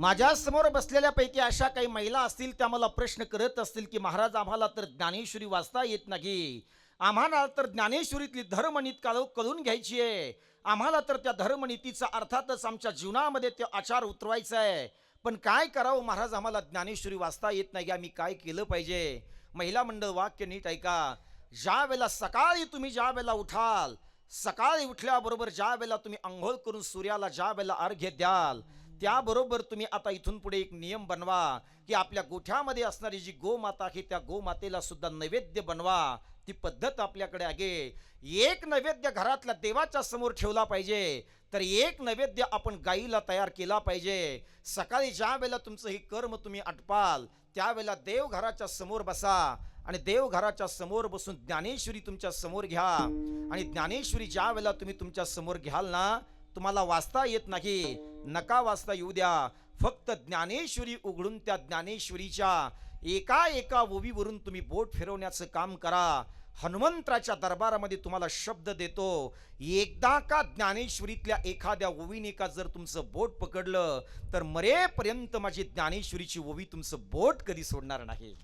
माझ्यासमोर बसलेल्यापैकी अशा काही महिला असतील त्या मला प्रश्न करत असतील की महाराज आम्हाला तर ज्ञानेश्वरी वाचता येत नाही. आम्हाला तर ज्ञानेश्वरीतली धर्मनीत काळ कळून घ्यायची आहे. आम्हाला तर त्या धर्मनीतीचा अर्थातच आमच्या जीवनामध्ये ते आचार उतरवायचा आहे. पण काय करावं महाराज आम्हाला ज्ञानेश्वरी वाचता येत नाही. आम्ही काय केलं पाहिजे? महिला मंडळ वाक्य नीट ऐका. ज्या वेळेला सकाळी तुम्ही ज्या वेळेला उठाल सकाळी उठल्याबरोबर ज्या वेळेला तुम्ही आंघोळ करून सूर्याला ज्या वेळेला अर्घ्य द्याल त्याबरोबर तुम्ही आता इथून पुढे एक नियम बनवा की आपल्या गोठ्यामध्ये असणारी जी गोमाता आहे त्या गोमातेला सुद्धा नैवेद्य बनवा. ती पद्धत आपल्याकडे आहे. एक नैवेद्य घरातल्या देवाच्या समोर ठेवला पाहिजे तर एक नैवेद्य आपण गाईला तयार केला पाहिजे. सकाळी ज्या वेळेला तुमचं हे कर्म तुम्ही आटपाल त्यावेळेला देवघराच्या समोर बसा आणि देवघराच्या समोर बसून ज्ञानेश्वरी तुमच्यासमोर घ्या. आणि ज्ञानेश्वरी ज्या वेळेला तुम्ही तुमच्यासमोर घ्याल ना तुम्हाला वाचता येत नाही. नका वाचता येऊ द्या. फक्त ज्ञानेश्वरी उघडून त्या ज्ञानेश्वरीच्या एका एका ओवीवरून तुम्ही बोट फिरवण्याचं काम करा. हनुमंतराच्या दरबारामध्ये तुम्हाला शब्द देतो. एकदा का ज्ञानेश्वरीतल्या एखाद्या ओवीने का जर तुमचं बोट पकडलं तर मरेपर्यंत माझी ज्ञानेश्वरीची ओवी तुमचं बोट कधी सोडणार नाही.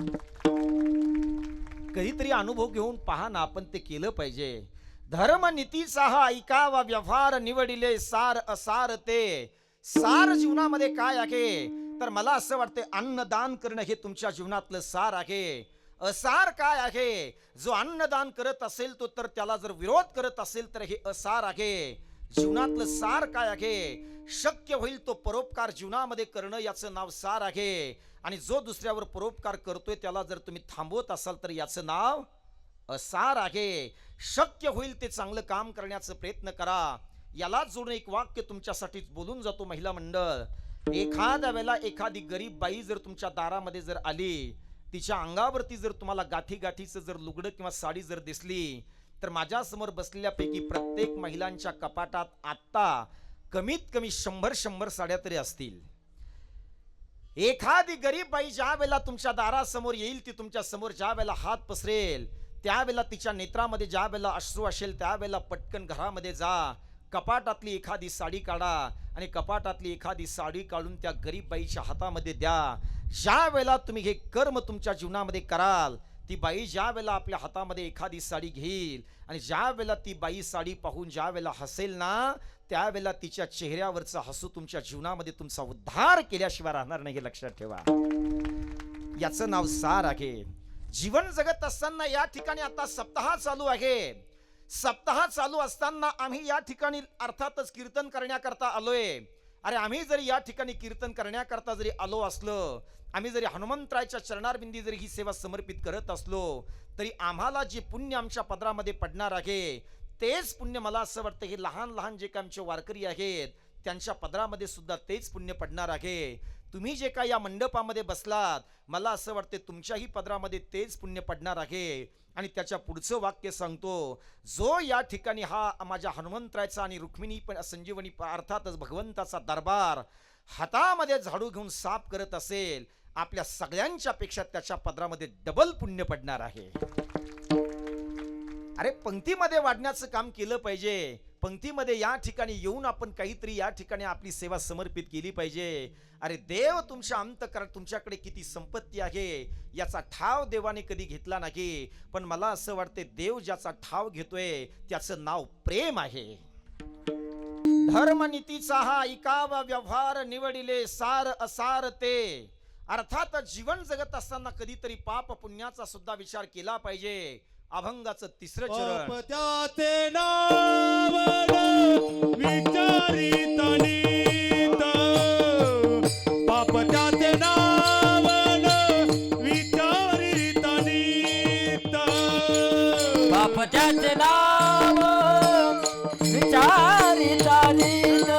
कधीतरी अनुभव घेऊन पहा ना आपण ते केलं पाहिजे. धर्म नीतीचा हा ऐकावा व्यवहार निवडिले सार असार ते सार जीवनामध्ये काय आहे? तर मला असं वाटते अन्नदान करणं हे तुमच्या जीवनातलं सार आहे. असार काय आहे? जो अन्नदान करत असेल तो तर त्याला जर विरोध करत असेल तर हे असार आहे. जीवनातलं सार काय आहे? शक्य होईल तो परोपकार जीवनामध्ये करणं याचं नाव सार आहे. आणि जो दुसऱ्यावर परोपकार करतोय त्याला जर तुम्ही थांबवत असाल तर याचं नाव असार आहे. शक्य होईल ते चांगलं काम करण्याचा प्रयत्न करा. याला जोडून एक वाक्य तुमच्यासाठीच बोलून जातो महिला मंडळ. एखाद्या वेळेला एखादी गरीब बाई जर तुमच्या दारामध्ये जर आली तिच्या अंगावरती जर तुम्हाला गाठी गाठीचं जर लुगडं किंवा साडी जर दिसली तर माझ्यासमोर बसलेल्यापैकी प्रत्येक महिलांच्या कपाटात आत्ता कमीत कमी शंभर शंभर साड्या तरी असतील. एखादी गरीब बाई ज्या वेळेला तुमच्या दारासमोर येईल ती तुमच्यासमोर ज्या वेळेला हात पसरेल त्यावेळेला तिच्या नेत्रामध्ये ज्या वेळेला अश्रू असेल त्यावेळेला पटकन घरामध्ये जा. कपाटातली एखादी साडी काढा आणि कपाटातली एखादी साडी काढून त्या गरीब बाईच्या हातामध्ये द्या. ज्या वेळेला तुम्ही हे कर्म तुमच्या जीवनामध्ये कराल ती बाई ज्या वेळेला आपल्या हातामध्ये एखादी साडी घेईल आणि ज्या वेळेला ती बाई साडी पाहून ज्या वेळेला हसेल ना त्यावेळेला तिच्या चेहऱ्यावरचं हसू तुमच्या जीवनामध्ये तुमचा उद्धार केल्याशिवाय राहणार नाही हे लक्षात ठेवा. याचं नाव सार आहे. जीवन जगत असताना या ठिकाणी आता सप्ताह चालू आहे. सप्ताह चालू असताना आम्ही या ठिकाणी अर्थातच कीर्तन करण्याकरता आलोय. अरे आम्ही जरी या ठिकाणी कीर्तन करण्याकरता जरी आलो असलो आम्ही जरी हनुमंतरायच्या चरणारबिंदी जरी ही सेवा समर्पित करत असलो तरी आम्हाला जे पुण्य आमच्या पदरामध्ये पडणार आहे तेच पुण्य मला असं वाटतं हे लहान लहान जे काही आमचे वारकरी आहेत त्यांच्या पदरामध्ये सुद्धा तेच पुण्य पडणार आहे. तुम्ही जे काय या मंडपामध्ये बसलात मला असं वाटते तुमच्याही पदरामध्ये तेच पुण्य पडणार आहे. आणि त्याच्या पुढचं वाक्य सांगतो जो या ठिकाणी हा माझ्या हनुमंतरायचा आणि रुक्मिणी पण संजीवनी अर्थातच भगवंताचा दरबार हातामध्ये झाडू घेऊन साफ करत असेल आपल्या सगळ्यांच्या पेक्षा त्याच्या पदरामध्ये डबल पुण्य पडणार आहे. अरे पंक्तीमध्ये वाढण्याचं काम केलं पाहिजे. पंक्तीमध्ये या ठिकाणी येऊन आपण काहीतरी या ठिकाणी आपली सेवा समर्पित केली पाहिजे. अरे देव तुमच्या अंतकर तुमच्याकडे किती संपत्ती आहे याचा ठाव देवाने कधी घेतला नाही. पण मला असं वाटते देव ज्याचा ठाव घेतोय त्याचं नाव प्रेम आहे. धर्मनीतीचा हा ऐकावा व्यवहार निवडिले सार असार ते अर्थात जीवन जगत असताना कधीतरी पाप पुण्याचा सुद्धा विचार केला पाहिजे. अभंगाचं तिसरं चरण. त्याचे नाव विचारित नीत पाप त्याचे नाव त्याचे नाव विचारिता नीत